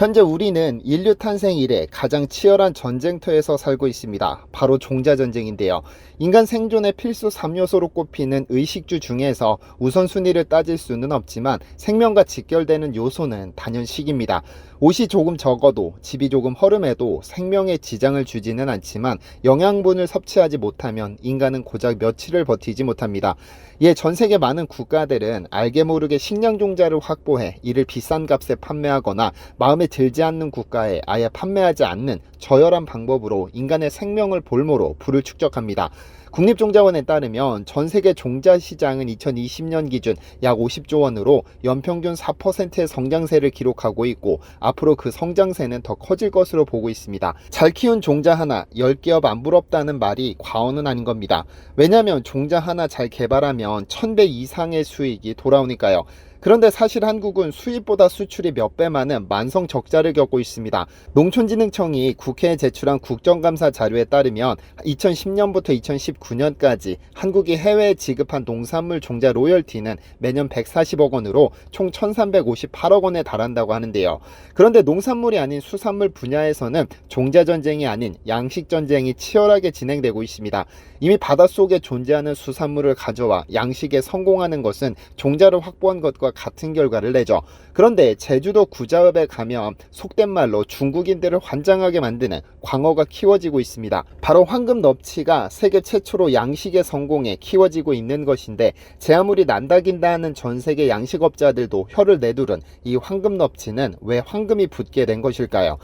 현재 우리는 인류 탄생 이래 가장 치열한 전쟁터에서 살고 있습니다. 바로 종자 전쟁인데요. 인간 생존의 필수 3요소로 꼽히는 의식주 중에서 우선순위를 따질 수는 없지만 생명과 직결되는 요소는 단연 식입니다. 옷이 조금 적어도 집이 조금 허름해도 생명에 지장을 주지는 않지만 영양분을 섭취하지 못하면 인간은 고작 며칠을 버티지 못합니다. 이에 전 세계 많은 국가들은 알게 모르게 식량 종자를 확보해 이를 비싼 값에 판매하거나 마음에 들지 않는 국가에 아예 판매하지 않는 저열한 방법으로 인간의 생명을 볼모로 부를 축적합니다. 국립종자원에 따르면 전 세계 종자 시장은 2020년 기준 약 50조 원으로 연평균 4%의 성장세를 기록하고 있고 앞으로 그 성장세는 더 커질 것으로 보고 있습니다. 잘 키운 종자 하나 10개업 안 부럽다는 말이 과언은 아닌 겁니다. 왜냐하면 종자 하나 잘 개발하면 1000배 이상의 수익이 돌아오니까요. 그런데 사실 한국은 수입보다 수출이 몇 배 많은 만성 적자를 겪고 있습니다. 농촌진흥청이 국회에 제출한 국정감사 자료에 따르면 2010년부터 2019년까지 한국이 해외에 지급한 농산물 종자 로열티는 매년 140억 원으로 총 1358억 원에 달한다고 하는데요. 그런데 농산물이 아닌 수산물 분야에서는 종자 전쟁이 아닌 양식 전쟁이 치열하게 진행되고 있습니다. 이미 바닷속에 존재하는 수산물을 가져와 양식에 성공하는 것은 종자를 확보한 것과 같은 결과를 내죠. 그런데 제주도 구자읍에 가면 속된 말로 중국인들을 환장하게 만드는 광어가 키워지고 있습니다. 바로 황금 넙치가 세계 최초로 양식에 성공해 키워지고 있는 것인데 제 아무리 난다긴다 하는 전 세계 양식업자들도 혀를 내두른 이 황금 넙치는 왜 황금이 붙게 된 것일까요?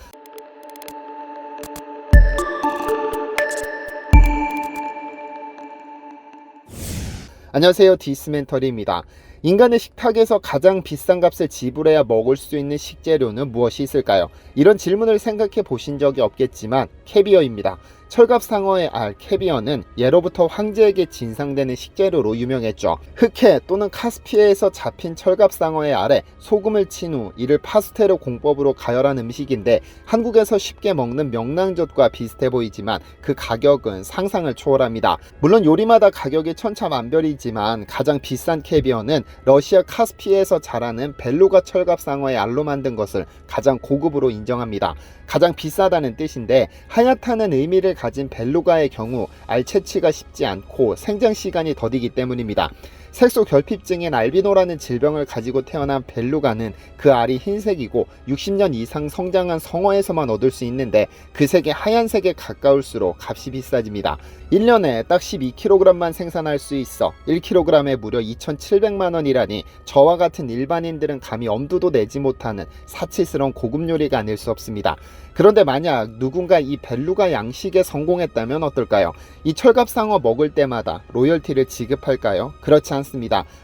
안녕하세요 디스멘터리입니다. 인간의 식탁에서 가장 비싼 값을 지불해야 먹을 수 있는 식재료는 무엇이 있을까요? 이런 질문을 생각해 보신 적이 없겠지만 캐비어입니다. 철갑 상어의 알 캐비어는 예로부터 황제에게 진상되는 식재료로 유명했죠. 흑해 또는 카스피해에서 잡힌 철갑 상어의 알에 소금을 친 후 이를 파스테르 공법으로 가열한 음식인데 한국에서 쉽게 먹는 명랑젓과 비슷해 보이지만 그 가격은 상상을 초월합니다. 물론 요리마다 가격이 천차만별이지만 가장 비싼 캐비어는 러시아 카스피해에서 자라는 벨루가 철갑 상어의 알로 만든 것을 가장 고급으로 인정합니다. 가장 비싸다는 뜻인데 하얗다는 의미를 가진 벨루가의 경우 알 채취가 쉽지 않고 생장 시간이 더디기 때문입니다. 색소 결핍증인 알비노라는 질병을 가지고 태어난 벨루가는 그 알이 흰색이고 60년 이상 성장한 성어에서만 얻을 수 있는데 그 색이 하얀색에 가까울수록 값이 비싸집니다. 1년에 딱 12kg만 생산할 수 있어 1kg에 무려 2,700만 원이라니 저와 같은 일반인들은 감히 엄두도 내지 못하는 사치스러운 고급 요리가 아닐 수 없습니다. 그런데 만약 누군가 이 벨루가 양식에 성공했다면 어떨까요? 이 철갑상어 먹을 때마다 로열티를 지급할까요? 그렇지 않습니다.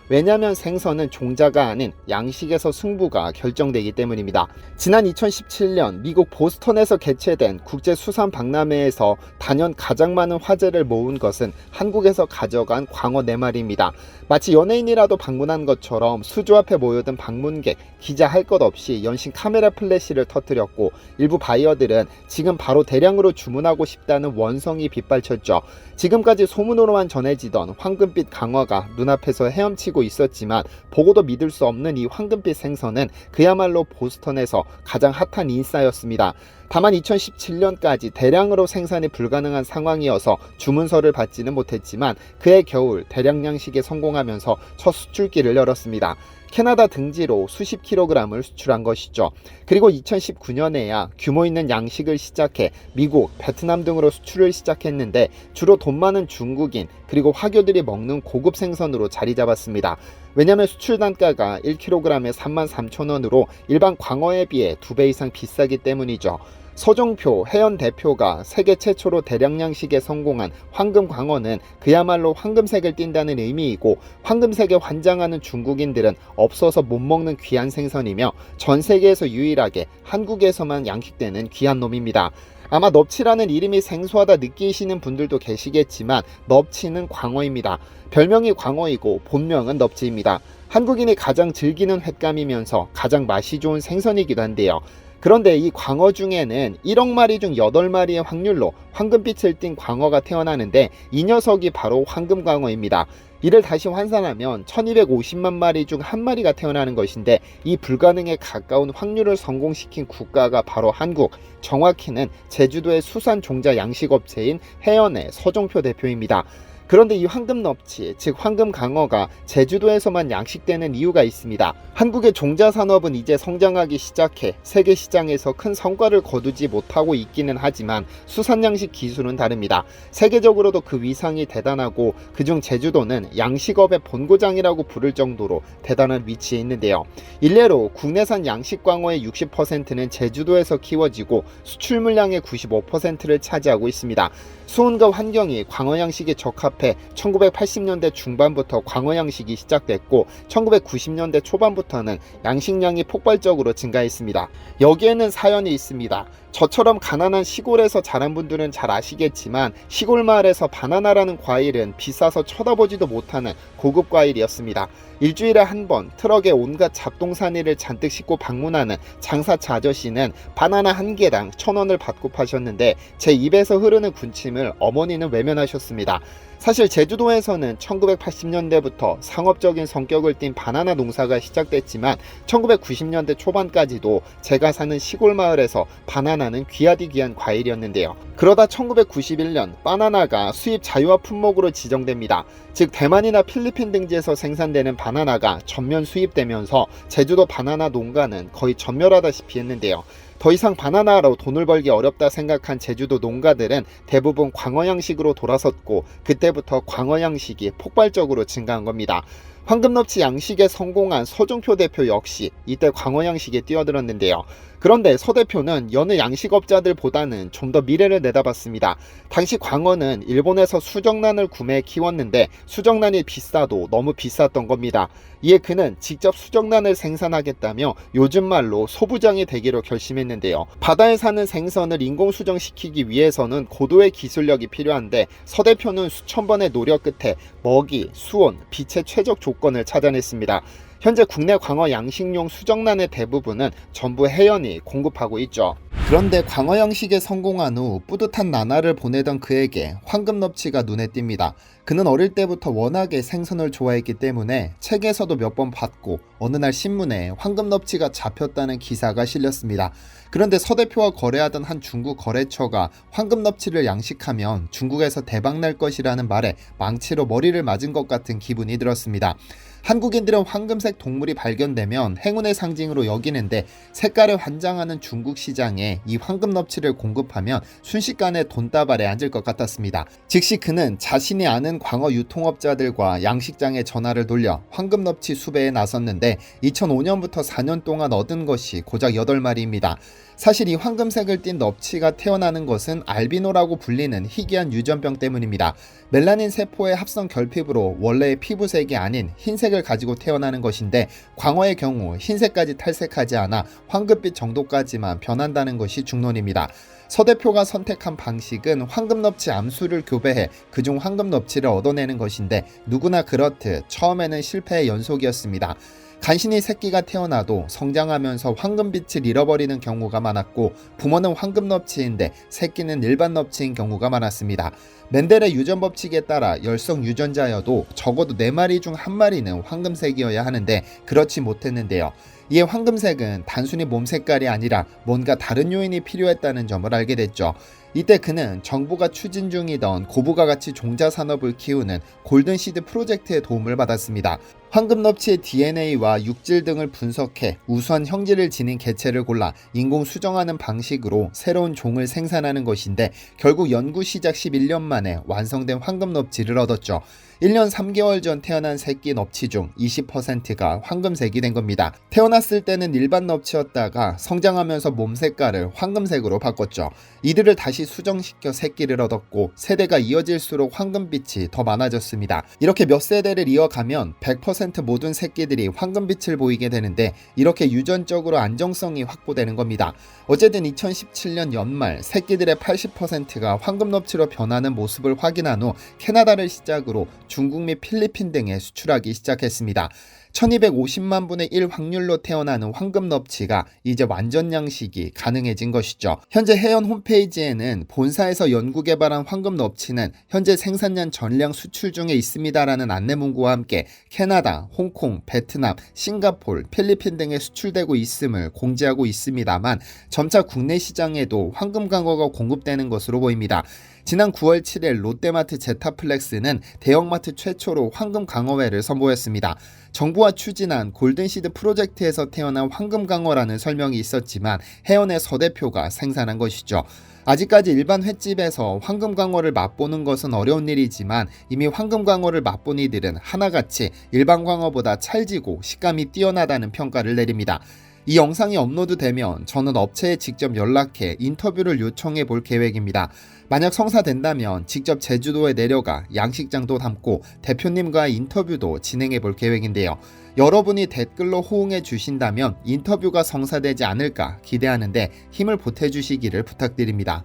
왜냐하면 생선은 종자가 아닌 양식에서 승부가 결정되기 때문입니다. 지난 2017년 미국 보스턴에서 개최된 국제수산박람회에서 단연 가장 많은 화제를 모은 것은 한국에서 가져간 광어 4마리입니다. 마치 연예인이라도 방문한 것처럼 수조 앞에 모여든 방문객, 기자 할 것 없이 연신 카메라 플래시를 터뜨렸고 일부 바이어들은 지금 바로 대량으로 주문하고 싶다는 원성이 빗발쳤죠. 지금까지 소문으로만 전해지던 황금빛 강어가 눈앞에 서 헤엄치고 있었지만 보고도 믿을 수 없는 이 황금빛 생선은 그야말로 보스턴에서 가장 핫한 인싸였습니다. 다만 2017년까지 대량으로 생산이 불가능한 상황이어서 주문서를 받지는 못했지만 그해 겨울 대량 양식에 성공하면서 첫 수출기를 열었습니다. 캐나다 등지로 수십 킬로그램을 수출한 것이죠. 그리고 2019년에야 규모 있는 양식을 시작해 미국, 베트남 등으로 수출을 시작했는데 주로 돈 많은 중국인 그리고 화교들이 먹는 고급 생선으로 자리 잡았습니다. 왜냐하면 수출 단가가 1kg에 33,000원으로 일반 광어에 비해 두 배 이상 비싸기 때문이죠. 서종표 해연 대표가 세계 최초로 대량 양식에 성공한 황금 광어는 그야말로 황금색을 띈다는 의미이고 황금색에 환장하는 중국인들은 없어서 못 먹는 귀한 생선이며 전 세계에서 유일하게 한국에서만 양식되는 귀한 놈입니다. 아마 넙치라는 이름이 생소하다 느끼시는 분들도 계시겠지만 넙치는 광어입니다. 별명이 광어이고 본명은 넙치입니다. 한국인이 가장 즐기는 횟감이면서 가장 맛이 좋은 생선이기도 한데요. 그런데 이 광어 중에는 1억 마리 중 8마리의 확률로 황금빛을 띤 광어가 태어나는데 이 녀석이 바로 황금광어입니다. 이를 다시 환산하면 1250만 마리 중 한 마리가 태어나는 것인데 이 불가능에 가까운 확률을 성공시킨 국가가 바로 한국, 정확히는 제주도의 수산 종자 양식업체인 해연의 서종표 대표입니다. 그런데 이 황금 넙치, 즉 황금 강어가 제주도에서만 양식되는 이유가 있습니다. 한국의 종자 산업은 이제 성장하기 시작해 세계 시장에서 큰 성과를 거두지 못하고 있기는 하지만 수산 양식 기술은 다릅니다. 세계적으로도 그 위상이 대단하고 그중 제주도는 양식업의 본고장이라고 부를 정도로 대단한 위치에 있는데요. 일례로 국내산 양식 광어의 60%는 제주도에서 키워지고 수출 물량의 95%를 차지하고 있습니다. 수온과 환경이 광어 양식에 적합해 1980년대 중반부터 광어 양식이 시작됐고 1990년대 초반부터는 양식량이 폭발적으로 증가했습니다. 여기에는 사연이 있습니다. 저처럼 가난한 시골에서 자란 분들은 잘 아시겠지만 시골 마을에서 바나나라는 과일은 비싸서 쳐다보지도 못하는 고급 과일이었습니다. 일주일에 한 번 트럭에 온갖 잡동사니를 잔뜩 싣고 방문하는 장사차 아저씨는 바나나 한 개당 천 원을 받고 파셨는데 제 입에서 흐르는 군침을 어머니는 외면하셨습니다. 사실 제주도에서는 1980년대부터 상업적인 성격을 띤 바나나 농사가 시작됐지만 1990년대 초반까지도 제가 사는 시골 마을에서 바나나는 귀하디 귀한 과일이었는데요. 그러다 1991년 바나나가 수입 자유화 품목으로 지정됩니다. 즉 대만이나 필리핀 등지에서 생산되는 바나나가 전면 수입되면서 제주도 바나나 농가는 거의 전멸하다시피 했는데요. 더 이상 바나나로 돈을 벌기 어렵다 생각한 제주도 농가들은 대부분 광어 양식으로 돌아섰고 그때부터 광어 양식이 폭발적으로 증가한 겁니다. 황금넙치 양식에 성공한 서종표 대표 역시 이때 광어 양식에 뛰어들었는데요. 그런데 서 대표는 여느 양식업자들보다는 좀 더 미래를 내다봤습니다. 당시 광어는 일본에서 수정란을 구매해 키웠는데 수정란이 비싸도 너무 비쌌던 겁니다. 이에 그는 직접 수정란을 생산하겠다며 요즘 말로 소부장이 되기로 결심했는데요. 바다에 사는 생선을 인공 수정시키기 위해서는 고도의 기술력이 필요한데 서 대표는 수천 번의 노력 끝에 먹이, 수온, 빛의 최적 조건 을 찾아냈습니다. 현재 국내 광어 양식용 수정란의 대부분은 전부 해연이 공급하고 있죠. 그런데 광어 양식에 성공한 후 뿌듯한 나날을 보내던 그에게 황금 넙치가 눈에 띕니다. 그는 어릴 때부터 워낙에 생선을 좋아했기 때문에 책에서도 몇 번 봤고 어느 날 신문에 황금 넙치가 잡혔다는 기사가 실렸습니다. 그런데 서 대표와 거래하던 한 중국 거래처가 황금 넙치를 양식하면 중국에서 대박 날 것이라는 말에 망치로 머리를 맞은 것 같은 기분이 들었습니다. 한국인들은 황금색 동물이 발견되면 행운의 상징으로 여기는데 색깔을 환장하는 중국 시장에 이 황금 넙치를 공급하면 순식간에 돈다발에 앉을 것 같았습니다. 즉시 그는 자신이 아는 광어 유통업자들과 양식장에 전화를 돌려 황금 넙치 수배에 나섰는데 2005년부터 4년 동안 얻은 것이 고작 8마리입니다. 사실 이 황금색을 띤 넙치가 태어나는 것은 알비노라고 불리는 희귀한 유전병 때문입니다. 멜라닌 세포의 합성 결핍으로 원래의 피부색이 아닌 흰색을 가지고 태어나는 것인데 광어의 경우 흰색까지 탈색하지 않아 황금빛 정도까지만 변한다는 것이 중론입니다. 서 대표가 선택한 방식은 황금넙치 암수를 교배해 그중 황금넙치를 얻어내는 것인데 누구나 그렇듯 처음에는 실패의 연속이었습니다. 간신히 새끼가 태어나도 성장하면서 황금빛을 잃어버리는 경우가 많았고 부모는 황금 넙치인데 새끼는 일반 넙치인 경우가 많았습니다. 멘델의 유전 법칙에 따라 열성 유전자여도 적어도 4마리 중 1마리는 황금색이어야 하는데 그렇지 못했는데요. 이에 황금색은 단순히 몸 색깔이 아니라 뭔가 다른 요인이 필요했다는 점을 알게 됐죠. 이때 그는 정부가 추진 중이던 고부가 가치 종자 산업을 키우는 골든시드 프로젝트의 도움을 받았습니다. 황금 넙치의 DNA와 육질 등을 분석해 우수한 형질을 지닌 개체를 골라 인공 수정하는 방식으로 새로운 종을 생산하는 것인데 결국 연구 시작 11년 만에 완성된 황금 넙치를 얻었죠. 1년 3개월 전 태어난 새끼 넙치 중 20%가 황금색이 된 겁니다. 태어났을 때는 일반 넙치였다가 성장하면서 몸 색깔을 황금색으로 바꿨죠. 이들을 다시 수정시켜 새끼를 얻었고 세대가 이어질수록 황금빛이 더 많아졌습니다. 이렇게 몇 세대를 이어가면 100% 모든 새끼들이 황금빛을 보이게 되는데 이렇게 유전적으로 안정성이 확보되는 겁니다. 어쨌든 2017년 연말 새끼들의 80%가 황금 넙치로 변하는 모습을 확인한 후 캐나다를 시작으로 중국 및 필리핀 등에 수출하기 시작했습니다. 1250만 분의 1 확률로 태어나는 황금 넙치가 이제 완전 양식이 가능해진 것이죠. 현재 해연 홈페이지에는 본사에서 연구 개발한 황금 넙치는 현재 생산량 전량 수출 중에 있습니다라는 안내 문구와 함께 캐나다, 홍콩, 베트남, 싱가폴, 필리핀 등에 수출되고 있음을 공지하고 있습니다만 점차 국내 시장에도 황금 강어가 공급되는 것으로 보입니다. 지난 9월 7일 롯데마트 제타플렉스는 대형마트 최초로 황금 강어회를 선보였습니다. 정부와 추진한 골든시드 프로젝트에서 태어난 황금 강어라는 설명이 있었지만 해연의 서 대표가 생산한 것이죠. 아직까지 일반 횟집에서 황금 강어를 맛보는 것은 어려운 일이지만 이미 황금 강어를 맛본 이들은 하나같이 일반 강어보다 찰지고 식감이 뛰어나다는 평가를 내립니다. 이 영상이 업로드되면 저는 업체에 직접 연락해 인터뷰를 요청해 볼 계획입니다. 만약 성사된다면 직접 제주도에 내려가 양식장도 담고 대표님과의 인터뷰도 진행해 볼 계획인데요. 여러분이 댓글로 호응해 주신다면 인터뷰가 성사되지 않을까 기대하는데 힘을 보태 주시기를 부탁드립니다.